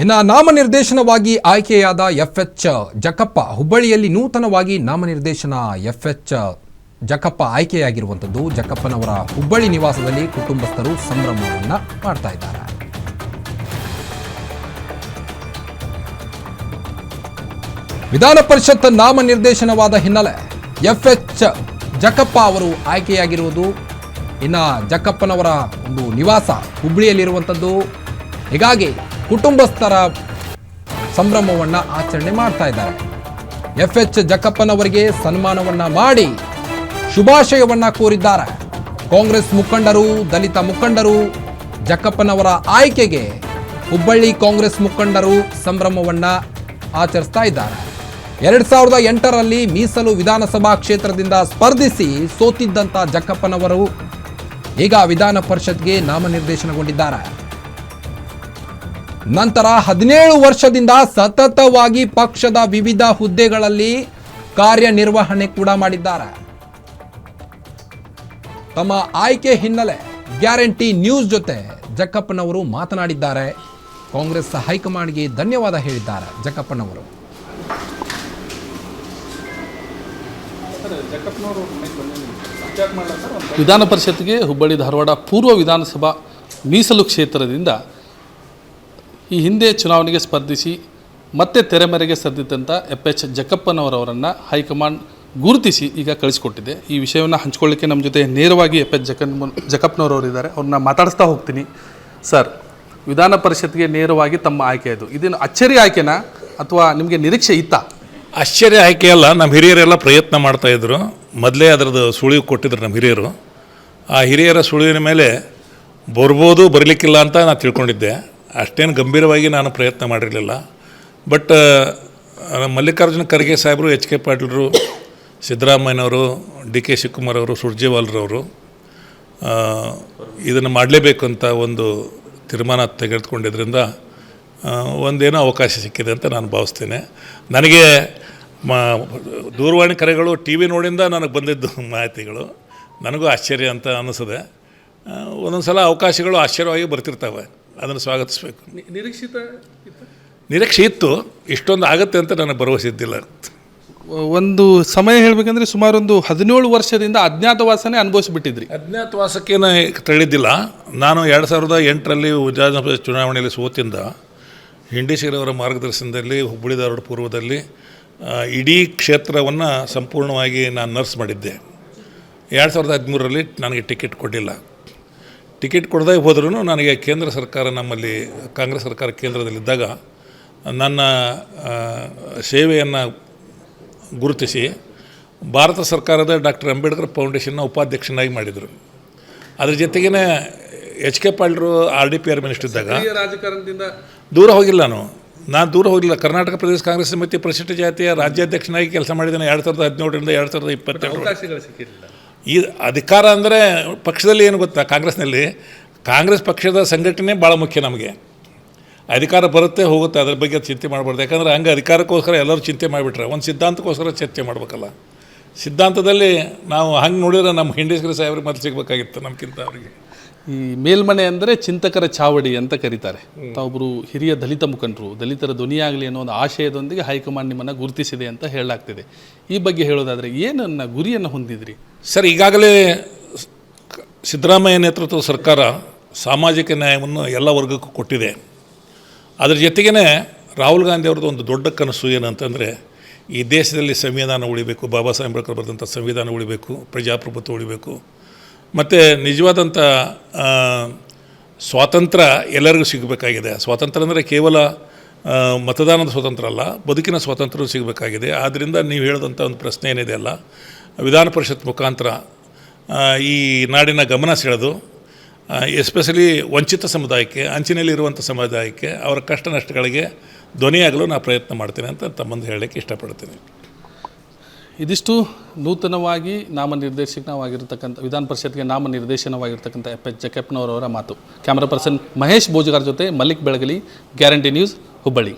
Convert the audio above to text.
ಇನ್ನು ನಾಮನಿರ್ದೇಶನವಾಗಿ ಆಯ್ಕೆಯಾದ F H ಜಕಪ್ಪ ಹುಬ್ಬಳ್ಳಿಯಲ್ಲಿ ನೂತನವಾಗಿ ನಾಮನಿರ್ದೇಶನ ಎಫ್ ಎಚ್ ಜಕಪ್ಪ ಆಯ್ಕೆಯಾಗಿರುವಂಥದ್ದು. ಜಕಪ್ಪನವರ ಹುಬ್ಬಳ್ಳಿ ನಿವಾಸದಲ್ಲಿ ಕುಟುಂಬಸ್ಥರು ಸಂಭ್ರಮವನ್ನು ಮಾಡ್ತಾ ಇದ್ದಾರೆ. ವಿಧಾನ ಪರಿಷತ್ ನಾಮನಿರ್ದೇಶನವಾದ ಹಿನ್ನೆಲೆ ಎಫ್ ಎಚ್ ಜಕಪ್ಪ ಅವರು ಆಯ್ಕೆಯಾಗಿರುವುದು. ಇನ್ನು ಜಕಪ್ಪನವರ ಒಂದು ನಿವಾಸ ಹುಬ್ಬಳ್ಳಿಯಲ್ಲಿರುವಂಥದ್ದು. ಹೀಗಾಗಿ ಕುಟುಂಬಸ್ಥರ ಸಂಭ್ರಮವನ್ನು ಆಚರಣೆ ಮಾಡ್ತಾ ಇದ್ದಾರೆ. ಎಫ್ ಎಚ್ ಜಕ್ಕಪ್ಪನವರಿಗೆ ಸನ್ಮಾನವನ್ನ ಮಾಡಿ ಶುಭಾಶಯವನ್ನ ಕೋರಿದ್ದಾರೆ. ಕಾಂಗ್ರೆಸ್ ಮುಖಂಡರು, ದಲಿತ ಮುಖಂಡರು ಜಕ್ಕಪ್ಪನವರ ಆಯ್ಕೆಗೆ ಹುಬ್ಬಳ್ಳಿ ಕಾಂಗ್ರೆಸ್ ಮುಖಂಡರು ಸಂಭ್ರಮವನ್ನ ಆಚರಿಸ್ತಾ ಇದ್ದಾರೆ. ಎರಡು ಸಾವಿರದ ಎಂಟರಲ್ಲಿ ಮೀಸಲು ವಿಧಾನಸಭಾ ಕ್ಷೇತ್ರದಿಂದ ಸ್ಪರ್ಧಿಸಿ ಸೋತಿದ್ದಂತ ಜಕ್ಕಪ್ಪನವರು ಈಗ ವಿಧಾನ ಪರಿಷತ್ಗೆ ನಾಮನಿರ್ದೇಶನಗೊಂಡಿದ್ದಾರೆ. ನಂತರ ಹದಿನೇಳು ವರ್ಷದಿಂದ ಸತತವಾಗಿ ಪಕ್ಷದ ವಿವಿಧ ಹುದ್ದೆಗಳಲ್ಲಿ ಕಾರ್ಯನಿರ್ವಹಣೆ ಕೂಡ ಮಾಡಿದ್ದಾರೆ. ತಮ್ಮ ಆಯ್ಕೆ ಹಿನ್ನೆಲೆ ಗ್ಯಾರಂಟಿ ನ್ಯೂಸ್ ಜೊತೆ ಜಕ್ಕಪ್ಪನವರು ಮಾತನಾಡಿದ್ದಾರೆ. ಕಾಂಗ್ರೆಸ್ ಹೈಕಮಾಂಡ್ಗೆ ಧನ್ಯವಾದ ಹೇಳಿದ್ದಾರೆ ಜಕ್ಕಪ್ಪನವರು. ವಿಧಾನ ಪರಿಷತ್ಗೆ ಹುಬ್ಬಳ್ಳಿ ಧಾರವಾಡ ಪೂರ್ವ ವಿಧಾನಸಭಾ ಮೀಸಲು ಕ್ಷೇತ್ರದಿಂದ ಈ ಹಿಂದೆ ಚುನಾವಣೆಗೆ ಸ್ಪರ್ಧಿಸಿ ಮತ್ತೆ ತೆರೆಮರೆಗೆ ಸರಿದಿದ್ದಂಥ ಎಫ್ ಎಚ್ ಜಕ್ಕಪ್ಪನವರವರನ್ನು ಹೈಕಮಾಂಡ್ ಗುರುತಿಸಿ ಈಗ ಕಳಿಸಿಕೊಟ್ಟಿದೆ. ಈ ವಿಷಯವನ್ನು ಹಂಚ್ಕೊಳ್ಳಿಕ್ಕೆ ನಮ್ಮ ಜೊತೆ ನೇರವಾಗಿ ಎಫ್ ಎಚ್ ಜಕನ್ ಜಕ್ಕಪ್ಪನವರವರು ಇದ್ದಾರೆ ಅವ್ರನ್ನ ಮಾತಾಡಿಸ್ತಾ ಹೋಗ್ತೀನಿ. ಸರ್, ವಿಧಾನ ಪರಿಷತ್ಗೆ ನೇರವಾಗಿ ತಮ್ಮ ಆಯ್ಕೆ ಇದು ಇದನ್ನು ಅಚ್ಚರಿ ಆಯ್ಕೆನಾ? ಅಥವಾ ನಿಮಗೆ ನಿರೀಕ್ಷೆ ಇತ್ತಾ? ಆಶ್ಚರ್ಯ ಆಯ್ಕೆ ಅಲ್ಲ. ನಮ್ಮ ಹಿರಿಯರೆಲ್ಲ ಪ್ರಯತ್ನ ಮಾಡ್ತಾಯಿದ್ರು ಮೊದಲೇ ಅದರದ್ದು ಸುಳಿವು ಕೊಟ್ಟಿದ್ರು ನಮ್ಮ ಹಿರಿಯರು. ಆ ಹಿರಿಯರ ಸುಳಿವಿನ ಮೇಲೆ ಬರ್ಬೋದು, ಬರಲಿಕ್ಕಿಲ್ಲ ಅಂತ ನಾನು ತಿಳ್ಕೊಂಡಿದ್ದೆ. ಅಷ್ಟೇನು ಗಂಭೀರವಾಗಿ ನಾನು ಪ್ರಯತ್ನ ಮಾಡಿರಲಿಲ್ಲ. ಬಟ್ ಮಲ್ಲಿಕಾರ್ಜುನ ಖರ್ಗೆ ಸಾಹೇಬರು, ಎಚ್ ಕೆ ಪಾಟೀಲರು, ಸಿದ್ದರಾಮಯ್ಯನವರು, ಡಿ ಕೆ ಶಿವಕುಮಾರ್ ಅವರು ಸುರ್ಜೇವಾಲ್ರವರು ಇದನ್ನು ಮಾಡಲೇಬೇಕು ಅಂತ ಒಂದು ತೀರ್ಮಾನ ತೆಗೆದುಕೊಂಡಿದ್ದರಿಂದ ಒಂದೇನೋ ಅವಕಾಶ ಸಿಕ್ಕಿದೆ ಅಂತ ನಾನು ಭಾವಿಸ್ತೇನೆ. ನನಗೆ ಮ, ದೂರವಾಣಿ ಕರೆಗಳು ಟಿ ವಿ ನೋಡಿಂದ ನನಗೆ ಬಂದಿದ್ದು ಮಾಹಿತಿಗಳು. ನನಗೂ ಆಶ್ಚರ್ಯ ಅಂತ ಅನ್ನಿಸಿದೆ ಒಂದೊಂದು ಸಲ ಅವಕಾಶಗಳು ಆಶ್ಚರ್ಯವಾಗಿ ಬರ್ತಿರ್ತವೆ. ಅದನ್ನು ಸ್ವಾಗತಿಸಬೇಕು. ನಿರೀಕ್ಷಿತ ನಿರೀಕ್ಷೆ ಇತ್ತು. ಇಷ್ಟೊಂದು ಆಗುತ್ತೆ ಅಂತ ನನಗೆ ಭರವಸೆ ಇದ್ದಿಲ್ಲ ಒಂದು ಸಮಯ ಹೇಳಬೇಕಂದ್ರೆ ಸುಮಾರು ಒಂದು ಹದಿನೇಳು ವರ್ಷದಿಂದ ಅಜ್ಞಾತವಾಸನೆ ಅನುಭವಿಸಿಬಿಟ್ಟಿದ್ರಿ. ಅಜ್ಞಾತವಾಸಕ್ಕೇನು ತಳಿದ್ದಿಲ್ಲ ನಾನು ಎರಡು ಸಾವಿರದ ಎಂಟರಲ್ಲಿ ವಿಧಾನಸಭೆ ಚುನಾವಣೆಯಲ್ಲಿ ಸೋತಿಂದ ಹಿಂಡೇಶ್ವರವರ ಮಾರ್ಗದರ್ಶನದಲ್ಲಿ ಹುಬ್ಬಳ್ಳಿ ಧಾರವಾಡ ಪೂರ್ವದಲ್ಲಿ ಇಡೀ ಕ್ಷೇತ್ರವನ್ನು ಸಂಪೂರ್ಣವಾಗಿ ನಾನು ನರ್ಸ್ ಮಾಡಿದ್ದೆ. ಎರಡು ಸಾವಿರದ ಹದಿಮೂರರಲ್ಲಿ ನನಗೆ ಟಿಕೆಟ್ ಕೊಡಲಿಲ್ಲ. ಟಿಕೆಟ್ ಕೊಡದೇ ಹೋದ್ರೂ ನನಗೆ ಕೇಂದ್ರ ಸರ್ಕಾರ ನಮ್ಮಲ್ಲಿ ಕಾಂಗ್ರೆಸ್ ಸರ್ಕಾರ ಕೇಂದ್ರದಲ್ಲಿದ್ದಾಗ ನನ್ನ ಸೇವೆಯನ್ನು ಗುರುತಿಸಿ ಭಾರತ ಸರ್ಕಾರದ ಡಾಕ್ಟರ್ ಅಂಬೇಡ್ಕರ್ ಫೌಂಡೇಶನ್ನ ಉಪಾಧ್ಯಕ್ಷನಾಗಿ ಮಾಡಿದರು. ಅದ್ರ ಜೊತೆಗೇ H K ಪಾಲ್ರು R D P R minister ಇದ್ದಾಗ ರಾಜಕಾರಣದಿಂದ ದೂರ ಹೋಗಿಲ್ಲ ನಾನು. ನಾನು ದೂರ ಹೋಗಿಲ್ಲ. ಕರ್ನಾಟಕ ಪ್ರದೇಶ ಕಾಂಗ್ರೆಸ್ ಸಮಿತಿ ಪರಿಶಿಷ್ಟ ಜಾತಿಯ ರಾಜ್ಯಾಧ್ಯಕ್ಷನಾಗಿ ಕೆಲಸ ಮಾಡಿದ್ದೇನೆ. ಎರಡು ಸಾವಿರದ ಹದಿನೇಳರಿಂದ ಎರಡು ಸಾವಿರದ ಇಪ್ಪತ್ತೆರಡು ಈ ಅಧಿಕಾರ ಅಂದರೆ ಪಕ್ಷದಲ್ಲಿ ಏನು ಗೊತ್ತಾ ಕಾಂಗ್ರೆಸ್ನಲ್ಲಿ? ಕಾಂಗ್ರೆಸ್ ಪಕ್ಷದ ಸಂಘಟನೆ ಭಾಳ ಮುಖ್ಯ ನಮಗೆ. ಅಧಿಕಾರ ಬರುತ್ತೆ, ಹೋಗುತ್ತೆ, ಅದ್ರ ಬಗ್ಗೆ ಚಿಂತೆ ಮಾಡಬಾರ್ದು. ಯಾಕಂದರೆ ಹಂಗೆ ಅಧಿಕಾರಕ್ಕೋಸ್ಕರ ಎಲ್ಲರೂ ಚಿಂತೆ ಮಾಡಿಬಿಟ್ರೆ, ಒಂದು ಸಿದ್ಧಾಂತಕ್ಕೋಸ್ಕರ ಚರ್ಚೆ ಮಾಡಬೇಕಲ್ಲ. ಸಿದ್ಧಾಂತದಲ್ಲಿ ನಾವು ಹಂಗೆ ನೋಡಿದ್ರೆ ನಮ್ಮ ಹಿಂಡೇಶ್ವರ ಸಾಹೇಬ್ರಿಗೆ ಮೊದಲು ಸಿಗಬೇಕಾಗಿತ್ತು ನಮಗಿಂತ ಅವರಿಗೆ. ಈ ಮೇಲ್ಮನೆ ಅಂದರೆ ಚಿಂತಕರ ಚಾವಡಿ ಅಂತ ಕರೀತಾರೆ. ತಾವೊಬ್ಬರು ಹಿರಿಯ ದಲಿತ ಮುಖಂಡರು, ದಲಿತರ ಧ್ವನಿಯಾಗಲಿ ಅನ್ನೋ ಒಂದು ಆಶಯದೊಂದಿಗೆ ಹೈಕಮಾಂಡ್ ನಿಮ್ಮನ್ನು ಗುರುತಿಸಿದೆ ಅಂತ ಹೇಳಲಾಗ್ತಿದೆ. ಈ ಬಗ್ಗೆ ಹೇಳೋದಾದರೆ ಏನನ್ನ ಗುರಿಯನ್ನು ಹೊಂದಿದ್ರಿ? ಸರ್, ಈಗಾಗಲೇ ಸಿದ್ದರಾಮಯ್ಯ ನೇತೃತ್ವದ ಸರ್ಕಾರ ಸಾಮಾಜಿಕ ನ್ಯಾಯವನ್ನು ಎಲ್ಲ ವರ್ಗಕ್ಕೂ ಕೊಟ್ಟಿದೆ. ಅದರ ಜೊತೆಗೇ ರಾಹುಲ್ ಗಾಂಧಿ ಅವ್ರದ್ದು ಒಂದು ದೊಡ್ಡ ಕನಸು ಏನಂತಂದರೆ, ಈ ದೇಶದಲ್ಲಿ ಸಂವಿಧಾನ ಉಳಿಬೇಕು, ಬಾಬಾ ಸಾಹೇಬ್ ಅಂಬೇಡ್ಕರ್ ಬರೆದಂಥ ಸಂವಿಧಾನ ಉಳಿಬೇಕು, ಪ್ರಜಾಪ್ರಭುತ್ವ ಉಳಿಬೇಕು. ಮತ್ತು ನಿಜವಾದಂಥ ಸ್ವಾತಂತ್ರ್ಯ ಎಲ್ಲರಿಗೂ ಸಿಗಬೇಕಾಗಿದೆ. ಸ್ವಾತಂತ್ರ್ಯ ಅಂದರೆ ಕೇವಲ ಮತದಾನದ ಸ್ವಾತಂತ್ರ್ಯ ಅಲ್ಲ, ಬದುಕಿನ ಸ್ವಾತಂತ್ರ್ಯ ಸಿಗಬೇಕಾಗಿದೆ. ಆದ್ದರಿಂದ ನೀವು ಹೇಳಿದಂಥ ಒಂದು ಪ್ರಶ್ನೆ ಏನಿದೆ ಅಲ್ಲ ವಿಧಾನ ಪರಿಷತ್ ಮುಖಾಂತರ ಈ ನಾಡಿನ ಗಮನ ಸೆಳೆದು ಎಸ್ಪೆಷಲಿ ವಂಚಿತ ಸಮುದಾಯಕ್ಕೆ ಅಂಚಿನಲ್ಲಿರುವಂಥ ಸಮುದಾಯಕ್ಕೆ ಅವರ ಕಷ್ಟ ನಷ್ಟಗಳಿಗೆ ಧ್ವನಿಯಾಗಲು ನಾನು ಪ್ರಯತ್ನ ಮಾಡ್ತೇನೆ ಅಂತ ತಮ್ಮಂದು ಹೇಳಲಿಕ್ಕೆ ಇಷ್ಟಪಡ್ತೀನಿ. ಇದಿಷ್ಟು ನೂತನವಾಗಿ ನಾಮನಿರ್ದೇಶನವಾಗಿರ್ತಕ್ಕಂಥ ವಿಧಾನ ಪರಿಷತ್ಗೆ ನಾಮನಿರ್ದೇಶನವಾಗಿರ್ತಕ್ಕಂಥ ಎಫ್ ಎಚ್ ಜಕೆಪ್ನವರವರ ಮಾತು. ಕ್ಯಾಮ್ರಾ ಪರ್ಸನ್ ಮಹೇಶ್ ಬೋಜಗಾರ್ ಜೊತೆ ಮಲ್ಲಿಕ್ ಬೆಳಗಲಿ, ಗ್ಯಾರಂಟಿ ನ್ಯೂಸ್ ಹುಬ್ಬಳ್ಳಿ.